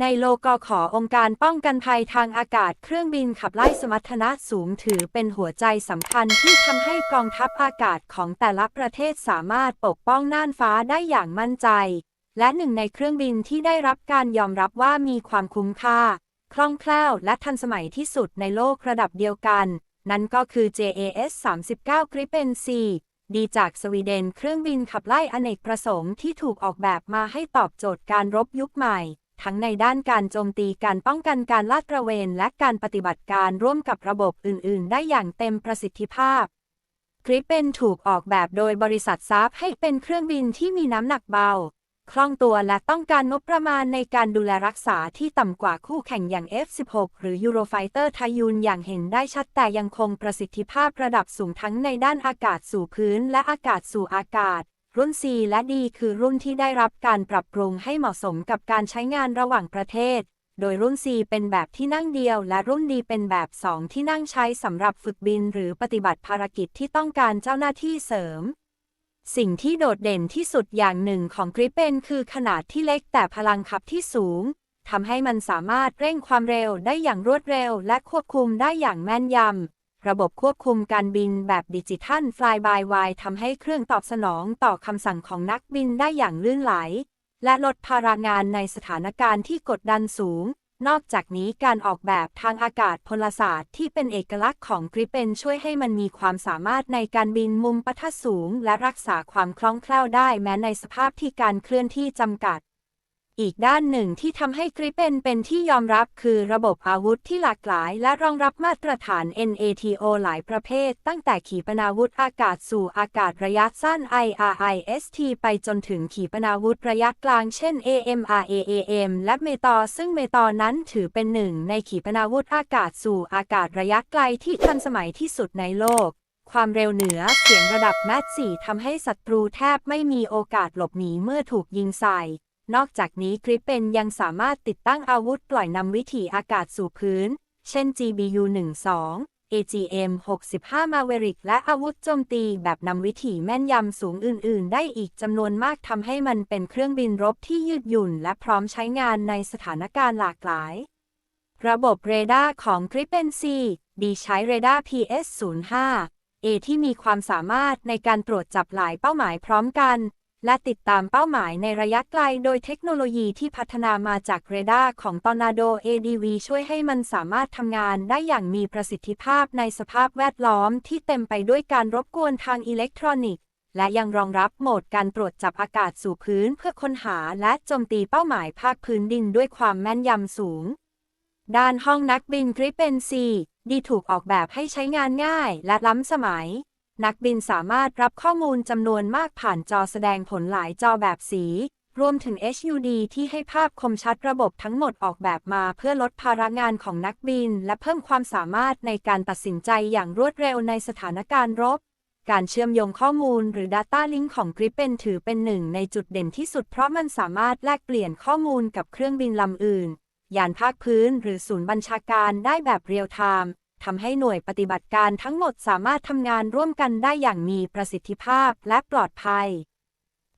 ในโลกขอองค์การป้องกันภัยทางอากาศเครื่องบินขับไล่สมรรถนะสูงถือเป็นหัวใจสำคัญที่ทำให้กองทัพอากาศของแต่ละประเทศสามารถปกป้องน่านฟ้าได้อย่างมั่นใจ และหนึ่งในเครื่องบินที่ได้รับการยอมรับว่ามีความคุ้มค่า คล่องแคล่วและทันสมัยที่สุดในโลกระดับเดียวกัน นั่นก็คือ JAS 39 Gripen C ดีจากสวีเดนเครื่องบินขับไล่อเนกประสงค์ที่ถูกออกแบบมาให้ตอบโจทย์การรบยุคใหม่ ทั้งในด้านการโจมตีการป้องกันการลาดตระเวน และการปฏิบัติการร่วมกับระบบอื่น ๆ ได้อย่างเต็มประสิทธิภาพกริปเป็นถูกออกแบบโดยบริษัทซับให้เป็นเครื่องบินที่มีน้ำหนักเบา คล่องตัวและต้องการงบประมาณในการดูแลรักษาที่ต่ำกว่าคู่แข่งอย่าง F-16 หรือ Eurofighter ทายุนอย่างเห็นได้ชัดแต่ยังคงประสิทธิภาพระดับสูงทั้งในด้านอากาศสู่พื้นและอากาศสู่อากาศ รุ่น C และ D คือรุ่นที่ได้รับการปรับปรุงให้เหมาะสมกับการใช้งานระหว่างประเทศ โดยรุ่น C เป็นแบบที่นั่งเดียว และรุ่น D เป็นแบบ 2 ที่นั่งใช้สำหรับฝึกบินหรือปฏิบัติภารกิจที่ต้องการเจ้าหน้าที่เสริม สิ่งที่โดดเด่นที่สุดอย่างหนึ่งของกริปเปนคือขนาดที่เล็กแต่พลังขับที่สูงทำให้มันสามารถเร่งความเร็วได้อย่างรวดเร็ว และควบคุมได้อย่างแม่นยำ ระบบควบคุมการบินแบบดิจิทัล Fly by Wire ทำให้เครื่องตอบสนองต่อคำสั่งของนักบินได้อย่างลื่นไหล และลดภาระงานในสถานการณ์ที่กดดันสูง นอกจากนี้การออกแบบทางอากาศพลศาสตร์ที่เป็นเอกลักษณ์ของกริปเปนช่วยให้มันมีความสามารถในการบินมุมปะทะสูง และรักษาความคล่องแคล่วได้แม้ในสภาพที่การเคลื่อนที่จำกัด อีกด้านหนึ่งที่ทำให้กริปเปนเป็นที่ยอมรับคือระบบอาวุธที่หลากหลาย และรองรับมาตรฐาน NATO หลายประเภท ตั้งแต่ขีปนาวุธอากาศสู่อากาศระยะสั้น IRIST ไปจนถึงขีปนาวุธระยะกลางเช่น AMRAAM และเมตอซึ่งเมตอนั้นถือเป็นหนึ่งในขีปนาวุธอากาศสู่อากาศระยะไกลที่ทันสมัยที่สุดในโลกความเร็วเหนือเสียงระดับแมท4ทำให้ศัตรูแทบไม่มีโอกาสหลบหนีเมื่อถูกยิงใส่ นอกจากนี้กริปเปนยังสามารถติดตั้งอาวุธปล่อยนำวิถีอากาศสู่พื้น เช่น GBU-12 AGM 65 Maverick และอาวุธโจมตีแบบนำวิถีแม่นยำสูงอื่น ๆ ได้อีกจำนวนมากทำให้มันเป็นเครื่องบินรบที่ยืดหยุ่น และพร้อมใช้งานในสถานการณ์หลากหลาย ระบบเรดาร์ของ Gripen C ดีใช้เรดาร์ PS05 A ที่มีความสามารถในการตรวจจับหลายเป้าหมายพร้อมกัน และติดตามเป้าหมายในระยะไกลโดยเทคโนโลยีที่พัฒนามาจากเรดาร์ของ Tornado ADV ช่วยให้มันสามารถทำงานได้อย่างมีประสิทธิภาพในสภาพแวดล้อมที่เต็มไปด้วยการรบกวนทางอิเล็กทรอนิกส์ และยังรองรับโหมดการตรวจจับอากาศสู่พื้นเพื่อค้นหาและโจมตีเป้าหมายภาคพื้นดินด้วยความแม่นยำสูง ด้านห้องนักบินกริปเปนซีดีถูกออกแบบให้ใช้งานง่ายและล้ำสมัย นักบินสามารถรับข้อมูลจำนวนมากผ่านจอแสดงผลหลายจอแบบสี รวมถึง HUD ที่ให้ภาพคมชัดระบบทั้งหมดออกแบบมาเพื่อลดภาระงานของนักบิน และเพิ่มความสามารถในการตัดสินใจอย่างรวดเร็วในสถานการณ์รบ การเชื่อมโยงข้อมูลหรือ Data Link ของ Gripen ถือเป็นหนึ่งในจุดเด่นที่สุดเพราะมันสามารถแลกเปลี่ยนข้อมูลกับเครื่องบินลำอื่น ยานภาคพื้น หรือศูนย์บัญชาการได้แบบเรียลไทม์ ทำให้หน่วยปฏิบัติการทั้งหมดสามารถทำงานร่วมกันได้อย่างมีประสิทธิภาพและปลอดภัย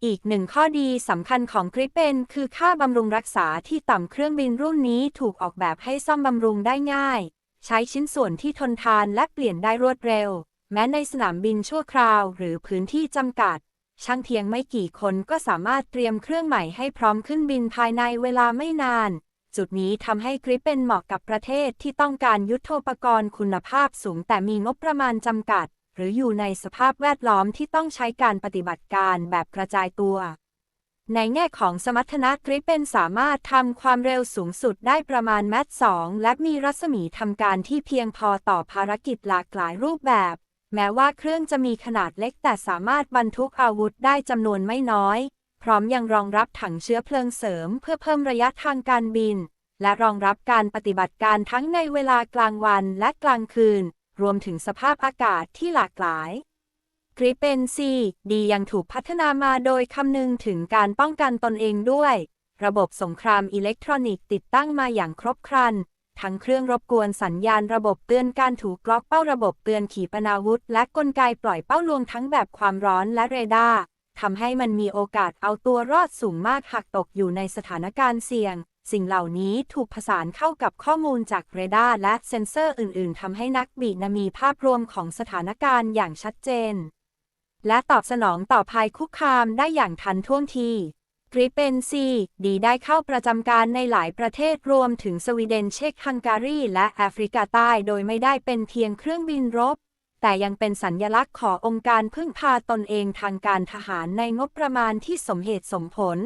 อีกหนึ่งข้อดีสำคัญของกริปเปนคือค่าบำรุงรักษาที่ต่ำเครื่องบินรุ่นนี้ถูกออกแบบให้ซ่อมบำรุงได้ง่าย ใช้ชิ้นส่วนที่ทนทานและเปลี่ยนได้รวดเร็ว แม้ในสนามบินชั่วคราวหรือพื้นที่จำกัดช่างเพียงไม่กี่คนก็สามารถเตรียมเครื่องใหม่ให้พร้อมขึ้นบินภายในเวลาไม่นาน จุดนี้ทำให้กริปเป็นเหมาะกับประเทศที่ต้องการยุทโธปกรณ์คุณภาพสูง แต่มีงบประมาณจำกัด หรืออยู่ในสภาพแวดล้อมที่ต้องใช้การปฏิบัติการแบบกระจายตัว ในแง่ของสมรรถนะกริปเป็นสามารถทำความเร็วสูงสุดได้ประมาณแมต2และมีรัศมีทำการที่เพียงพอต่อภารกิจหลากหลายรูปแบบ แม้ว่าเครื่องจะมีขนาดเล็กแต่สามารถบรรทุกอาวุธได้จำนวนไม่น้อย พร้อมยังรองรับถังเชื้อเพลิงเสริมเพื่อเพิ่มระยะทางการบิน และรองรับการปฏิบัติการทั้งในเวลากลางวันและกลางคืน รวมถึงสภาพอากาศที่หลากหลายกริปเปนซีดียังถูกพัฒนามาโดยคำนึงถึงการป้องกันตนเองด้วย ระบบสงครามอิเล็กทรอนิกส์ติดตั้งมาอย่างครบครัน ทั้งเครื่องรบกวนสัญญาณระบบเตือนการถูกกล็อกเป้าระบบเตือนขีปนาวุธ และกลไกปล่อยเป้าลวงทั้งแบบความร้อนและเรดาร์ ทำให้มันมีโอกาสเอาตัวรอดสูงมากหากตกอยู่ในสถานการณ์เสี่ยง สิ่งเหล่านี้ถูกผสานเข้ากับข้อมูลจากเรดาร์และเซ็นเซอร์อื่น ๆทำให้นักบินมีภาพรวมของสถานการณ์อย่างชัดเจน และตอบสนองต่อภัยคุกคามได้อย่างทันท่วงทีกริปเปนซีดีได้เข้าประจำการในหลายประเทศรวมถึงสวีเดนเช็กฮังการีและแอฟริกาใต้ โดยไม่ได้เป็นเพียงเครื่องบินรบ แต่ยังเป็นสัญญลักษณ์ขององค์การพึ่งพาตนเองทางการทหารในงบประมาณที่สมเหตุสมผล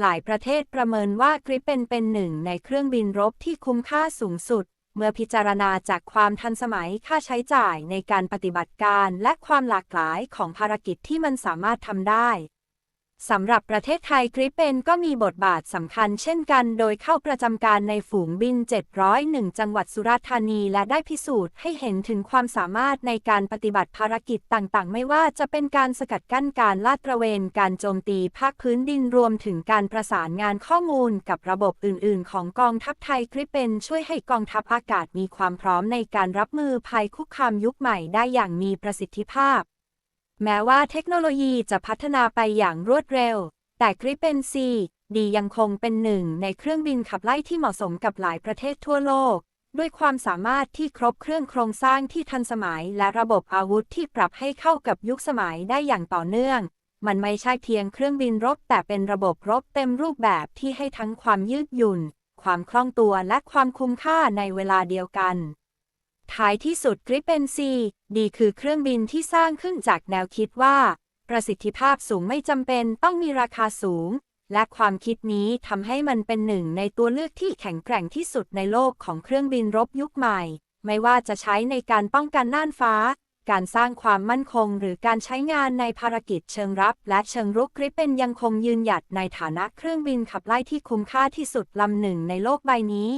หลายประเทศประเมินว่ากริปเปนเป็นหนึ่งในเครื่องบินรบที่คุ้มค่าสูงสุด เมื่อพิจารณาจากความทันสมัยค่าใช้จ่ายในการปฏิบัติการและความหลากหลายของภารกิจที่มันสามารถทำได้ สำหรับประเทศไทยกริปเปนก็มีบทบาทสำคัญเช่นกัน โดยเข้าประจำการในฝูงบิน 701 จังหวัดสุราษฎร์ธานี และได้พิสูจน์ให้เห็นถึงความสามารถในการปฏิบัติภารกิจต่างๆ ไม่ว่าจะเป็นการสกัดกั้นการลาดตระเวน การโจมตีภาคพื้นดินรวมถึงการประสานงานข้อมูลกับระบบอื่น ๆ ของกองทัพไทยกริปเปนช่วยให้กองทัพอากาศมีความพร้อมในการรับมือภัยคุกคามยุคใหม่ได้อย่างมีประสิทธิภาพ แม้ว่าเทคโนโลยีจะพัฒนาไปอย่างรวดเร็ว แต่กริปเปนซีดียังคงเป็นหนึ่งในเครื่องบินขับไล่ที่เหมาะสมกับหลายประเทศทั่วโลก ด้วยความสามารถที่ครบเครื่องโครงสร้างที่ทันสมัยและระบบอาวุธที่ปรับให้เข้ากับยุคสมัยได้อย่างต่อเนื่อง มันไม่ใช่เพียงเครื่องบินรบ แต่เป็นระบบรบเต็มรูปแบบที่ให้ทั้งความยืดหยุ่น ความคล่องตัวและความคุ้มค่าในเวลาเดียวกัน ท้ายที่สุดกริปเปนซีดีคือเครื่องบินที่สร้างขึ้นจากแนวคิดว่า ประสิทธิภาพสูงไม่จำเป็นต้องมีราคาสูง และความคิดนี้ทำให้มันเป็นหนึ่งในตัวเลือกที่แข็งแกร่งที่สุดในโลกของเครื่องบินรบยุคใหม่ ไม่ว่าจะใช้ในการป้องกันน่านฟ้า การสร้างความมั่นคง หรือการใช้งานในภารกิจเชิงรับ และเชิงรุกกริปเปนยังคงยืนหยัดในฐานะเครื่องบินขับไล่ที่คุ้มค่าที่สุดลำหนึ่งในโลกใบนี้